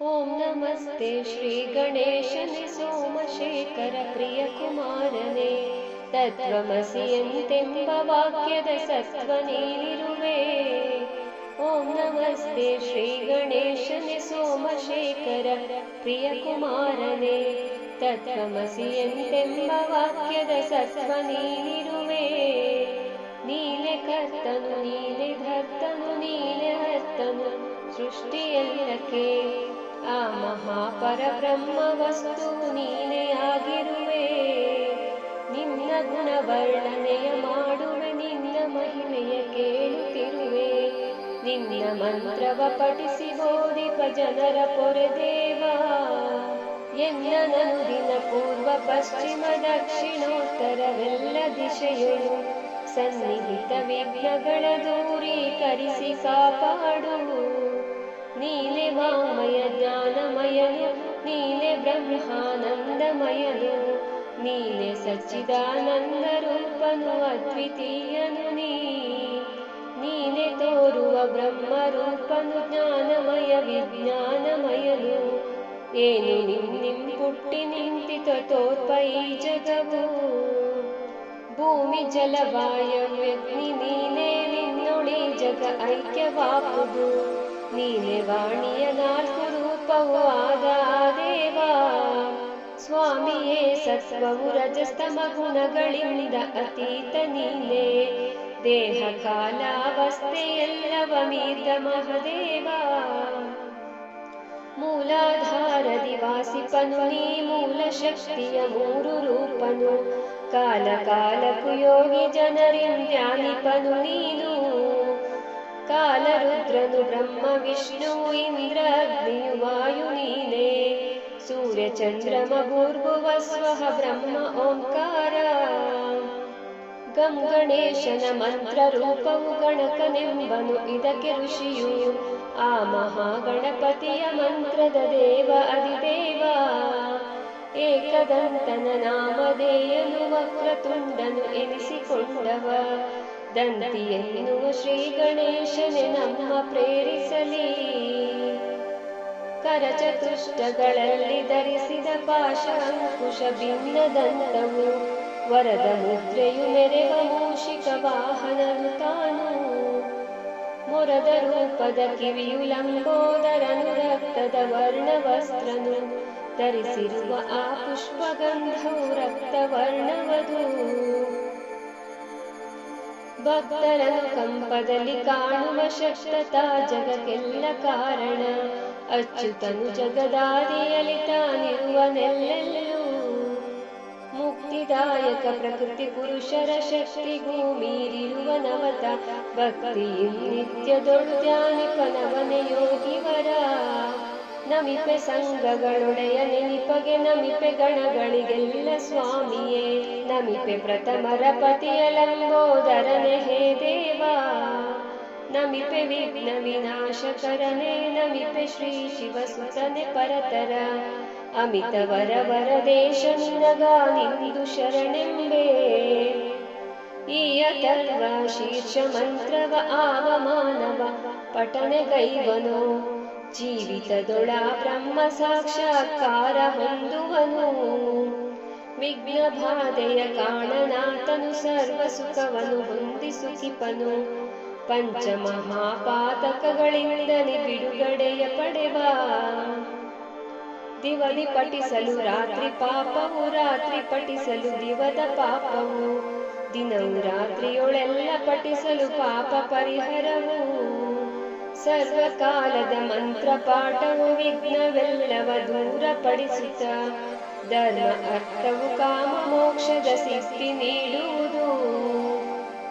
ಓಂ ನಮಸ್ತೆ ಶ್ರೀ ಗಣೇಶನೆ ಸೋಮಶೇಖರ ಪ್ರಿಯ ಕುಮಾರನೇ ತತ್ವಮಸಿ ಎಂತೆಂಬ ವಾಕ್ಯದ ಸತ್ವ ನೀನಿರುವೆ ಓಂ ನಮಸ್ತೆ ಶ್ರೀ ಗಣೇಶನೆ ಸೋಮಶೇಖರ ಪ್ರಿಯ ಕುಮಾರನೇ ತತ್ವಮಸಿ ಎಂತೆಂಬ ವಾಕ್ಯದ ಸತ್ವ ನೀನಿರುವೆ ನೀನೆ ಕರ್ತನು ನೀನೆ ಧರ್ತನು ನೀನೆ ಹರ್ತನು ಸೃಷ್ಟಿಯೆಲ್ಲಕ್ಕೆ ಆ ಮಹಾಪರಬ್ರಹ್ಮ ವಸ್ತು ನೀನೇ ಆಗಿರುವೆ. ನಿನ್ನ ಗುಣ ವರ್ಣನೆಯ ಮಾಡುವೆ, ನಿನ್ನ ಮಹಿಮೆಯ ಕೇಳುತ್ತಿರುವೆ. ನಿನ್ನ ಮಂತ್ರವ ಪಠಿಸಿ ಬೋಧಿಪ ಜನರ ಪೊರೆದೇವ ದಿನ ಪೂರ್ವ ಪಶ್ಚಿಮ ದಕ್ಷಿಣೋತ್ತರವೆಲ್ಲ ದಿಶೆಯು. ಸನ್ನಿಹಿತ ವಿಘ್ನಗಳ ದೂರೀಕರಿಸಿ ಕಾಪಾಡು ನೀನೆ ವಾಮಯ ಜ್ಞಾನಮಯನು ನೀನೆ ಬ್ರಹ್ಮಾನಂದಮಯನು ನೀನೆ ಸಚ್ಚಿದಾನಂದ ರೂಪನು ಅದ್ವಿತೀಯನು ನೀ ನೀನೆ ತೋರುವ ಬ್ರಹ್ಮ ರೂಪನು ಜ್ಞಾನಮಯ ವಿಜ್ಞಾನಮಯನು ಏನು ನಿಮ್ ಪುಟ್ಟಿ ನಿಂತಿತ ತೋರ್ಪ ಈ ಜಗವು ಭೂಮಿ ಜಲವಾಯವ್ಯಗ್ನಿ ನೀನೇ ನಿನ್ನೊಳಿ ಜಗ ಐಕ್ಯವಾಗುವುದು ನೀನೆ ವಾಣಿಯ ನಾಲ್ಕು ರೂಪವು ಆದ ದೇವ ಸ್ವಾಮಿಯೇ ಸತ್ವವು ರಜಸ್ತಮ ಗುಣಗಳಿಂದ ಅತೀತ ನೀನೆ ದೇಹ ಕಾಲಾವಸ್ಥೆ ಎಲ್ಲವ ಮೀರ್ದ ಮಹದೇವ ಮೂಲಾಧಾರದಿ ವಾಸಿಪನು ನೀ ಮೂಲ ಶಕ್ತಿಯ ಮೂರು ರೂಪನು ಕಾಲ ಕಾಲಕ್ಕೂ ಯೋಗಿ ಜನರಿಂದ್ಯಾನಿಪನು ನೀನು ಕಾಲರುದ್ರನು ಬ್ರಹ್ಮ ವಿಷ್ಣು ಇಂದ್ರ ಅಗ್ನಿಯು ವಾಯು ನೀನೆ ಸೂರ್ಯ ಚಂದ್ರಮ ಭೂರ್ಭುವ ಸ್ವಹ ಬ್ರಹ್ಮ ಓಂಕಾರ ಗಂ ಗಣೇಶನ ಮಂತ್ರ ರೂಪವು ಗಣಕನೆಂಬನು ಇದಕ್ಕೆ ಋಷಿಯು ಆ ಮಹಾಗಣಪತಿಯ ಮಂತ್ರದ ದೇವ ಅಧಿದೇವ ಏಕದಂತನ ನಾಮಧೇಯನು ವಕ್ರತುಂಡನು ಎನಿಸಿಕೊಂಡವ ದಂತಿ ಎನ್ನುವ ಶ್ರೀ ಗಣೇಶನೆ ನಮ್ಮ ಪ್ರೇರಿಸಲಿ ಕರಚತುಷ್ಟಗಳಲ್ಲಿ ಧರಿಸಿದ ಪಾಶ ಅಂಕುಶ ಭಿನ್ನ ದಂತವು ವರದ ಮುದ್ರೆಯು ಮೆರೆವ ಮೂಷಿಕ ವಾಹನನು ತಾನು ಮೊರದ ರೂಪದ ಕಿವಿಯು ಲಂಬೋದರನು ರಕ್ತದ ವರ್ಣ ವಸ್ತ್ರನು ಧರಿಸಿರುವ ಆ ಪುಷ್ಪಗಂಧವು ರಕ್ತವರ್ಣವದು ಭಕ್ತರನು ಕಂಪದಲ್ಲಿ ಕಾಣುವ ಶಕ್ತತಾ ಜಗಕ್ಕೆಲ್ಲ ಕಾರಣ. ಅಚ್ಯುತನು ಜಗದಾದಿಯಲ್ಲಿ ತಾನಿರುವನೆಲ್ಲೆಲ್ಲೂ ಮುಕ್ತಿದಾಯಕ ಪ್ರಕೃತಿ ಪುರುಷರ ಶಕ್ತಿಗೂ ಮೀರಿರುವ ನವತ. ಭಕ್ತಿಯು ನಿತ್ಯದೊಳು ಧ್ಯಾನಿಪನವನೆ ಯೋಗಿವರ ನಮಿಪೆ ಸಂಘಗಳೊಡೆಯ ನೆನಿಪಗೆ ನಮಿಪೆ ಗಣಗಳಿಗೆಲ್ಲ ಸ್ವಾಮಿಯೇ. ನಮಿಪೆ ಪ್ರಥಮರ ಹೇ ದೇವಾ. ನಮಿಪೆ ವಿಘ್ನ ವಿನಾಶಕರನೆ, ನಮಿಪೆ ಶ್ರೀ ಶಿವಸುತನೆ ಪರತರ. ಅಮಿತ ವರ ವರ ದೇಶ ನಿನಗಾನಿಂದು ಶರಣೆಂಬೆ. ಈ ಅಥರ್ವ ಶೀರ್ಷ ಮಂತ್ರವ ಆವ ಮಾನವ ಪಠನೆ ಜೀವಿತದೊಳ ಬ್ರಹ್ಮ ಸಾಕ್ಷಾತ್ಕಾರ ಹೊಂದುವನು. ವಿಘ್ನ ಬಾಧೆಯ ಕಾಣನಾತನು ಸರ್ವ ಸುಖವನು ಹೊಂದಿಸುಕಿಪನು ಪಂಚ ಮಹಾಪಾತಕಗಳಿಂದಲೇ ಬಿಡುಗಡೆಯ ಪಡೆವ. ದಿವದಿ ಪಠಿಸಲು ರಾತ್ರಿ ಪಾಪವು, ರಾತ್ರಿ ಪಠಿಸಲು ದಿವದ ಪಾಪವು. ದಿನವು ರಾತ್ರಿಯೊಳೆಲ್ಲ ಪಠಿಸಲು ಪಾಪ ಪರಿಹರವು. ಸರ್ವಕಾಲದ ಮಂತ್ರ ಪಾಠವು ವಿಘ್ನವೆಲ್ಲವ ದೂರಪಡಿಸುತ್ತ ಧರ್ಮ ಅರ್ಥವು ಕಾಮ ಮೋಕ್ಷದ ಸಿದ್ಧಿ ನೀಡುವುದು.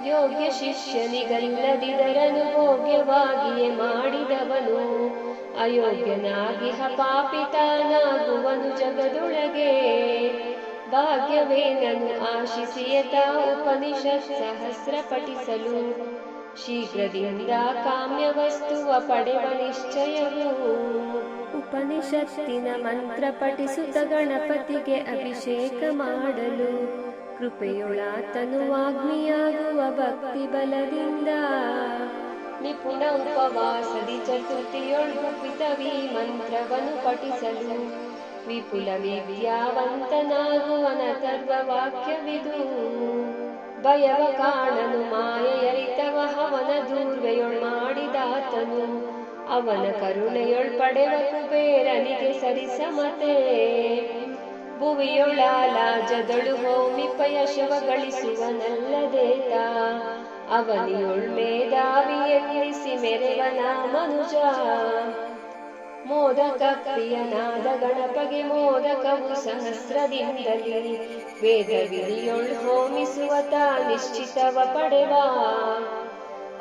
ಯೋಗ್ಯ ಶಿಷ್ಯನಿಗಲ್ಲದಿದರನು ಭೋಗ್ಯವಾಗಿಯೇ ಮಾಡಿದವನು, ಅಯೋಗ್ಯನಾಗಿಹ ಪಾಪಿತನಾಗುವನು ಜಗದೊಳಗೆ. ಭಾಗ್ಯವೇನನು ಆಶಿಸಿಯತ ಉಪನಿಷತ್ ಸಹಸ್ರ ಪಠಿಸಲು ಶೀಘ್ರದಿಂದ ಕಾಮ್ಯ ವಸ್ತುವ ಪಡೆವ ನಿಶ್ಚಯವು. ಉಪನಿಷತ್ತಿನ ಮಂತ್ರ ಪಠಿಸುತ್ತ ಗಣಪತಿಗೆ ಅಭಿಷೇಕ ಮಾಡಲು ಕೃಪೆಯೊಳಾತನು ವಾಗ್ಮಿಯಾಗುವ ಭಕ್ತಿ ಬಲದಿಂದ ನಿಪುಣ ಉಪವಾಸದಿ ಚತುರ್ಥಿಯೊಳ್ಗುಪಿತವಿ ಮಂತ್ರವನ್ನು ಪಠಿಸಲು ವಿಪುಲ ವಿದ್ಯಾವಂತನಾಗುವನ ತರ್ವ ವಾಕ್ಯವಿದು ಭಯವ ಕಾಣನು, ಮಾಯೆಯರಿತವ ಅವನ ದೂರ್ವೆಯೊಳ್ ಮಾಡಿದಾತನು. ಅವನ ಕರುಣೆಯೊಳ್ ಪಡೆವ ಕುಬೇರನಿಗೆ ಸರಿಸಮತೆ. ಭುವಿಯೊಳಾಲಾಜದಳು ಹೋಮಿಪಯ ಶವ ಗಳಿಸುವನಲ್ಲದೇತ ಅವನಿಯೊಳ್ ಮೇಧಾವಿ ಎನ್ನಿಸಿ ಮೆರೆವನ ಮನುಜ ಮೋದಕ ಪ್ರಿಯನಾದ ಗಣಪಗೆ ಮೋದಕವು ಸಹಸ್ರದಿಂದಲಿ. ವೇದ ವಿಧಿಯೊಳ್ ಹೋಮಿಸುವತ ನಿಶ್ಚಿತವ ಪಡೆವ.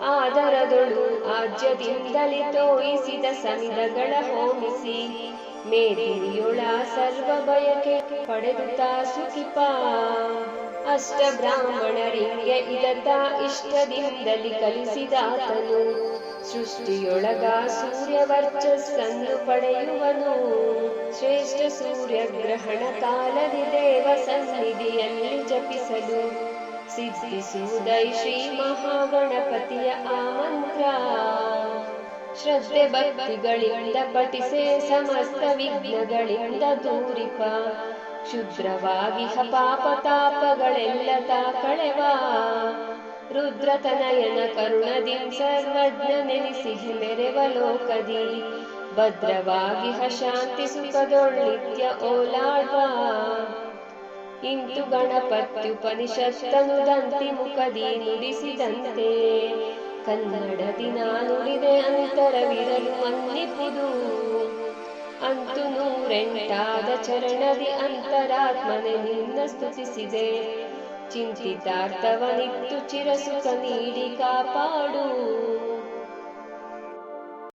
ಆದರದೊಳು ಆಜ್ಯದಿಂದಲಿ ತೋಯಿಸಿದ ಸಮಿದಗಳ ಹೋಮಿಸಿ. ಮೇದಿನಿಯೊಳ ಸರ್ವ ಬಯಕೆ ಪಡೆದುತ ಸುಖಿಪ. ಅಷ್ಟ ಬ್ರಾಹ್ಮಣರಿಗೆ ಇದತ ಇಷ್ಟದಿಂದಲಿ ಕಲಿಸಿದಾತನು. ಸೃಷ್ಟಿಯೊಳಗ ಸೂರ್ಯ ವರ್ಚಸ್ಸನ್ನು ಪಡೆಯುವನು. ಶ್ರೇಷ್ಠ ಸೂರ್ಯಗ್ರಹಣ ಕಾಲದಿ ದೇವ ಸನ್ನಿಧಿಯಲ್ಲಿ ಜಪಿಸಲು ಸಿದ್ಧಿಸುವುದೈ ಶ್ರೀ ಮಹಾಗಣಪತಿಯ ಆ ಶ್ರದ್ಧೆ ಭಕ್ತಿಗಳಿಂದ ಪಠಿಸೆ ಸಮಸ್ತ ವಿಘ್ನಗಳಿಂದ ದೂರಿಪ. ಕ್ಷುದ್ರವಾಗಿ ಪಾಪ ತಾಪಗಳೆಲ್ಲ ಕಳೆವ. ರುದ್ರತನಯನ ಕರುಣದಿ ಮೆರೆವ ಲೋಕದಿ ಭದ್ರವಾಗಿ ಶಾಂತಿ ಸುಖದೊಳ್ಳಿತ್ಯ ಓಲಾಡ್ವ. ಇಂತು ಗಣಪತ್ಯುಪನಿಷತ್ತನುದಂತಿ ಮುಖದಿ ನುಡಿಸಿದಂತೆ. ಕನ್ನಡದಿ ನುಡಿದೆ ಅಂತರವಿರಲು ಮನ್ನಿಪುದು ಅಂತು ನೂರೆಂಟಾದ ಚರಣದಿ ಅಂತರಾತ್ಮನೆ ನಿನ್ನ ಸ್ತುತಿಸಿದೆ. ಚಿಂತಿತಾರ್ಥವನಿತ್ತು ಚಿರಸುಖ ನೀಡಿ ಕಾಪಾಡು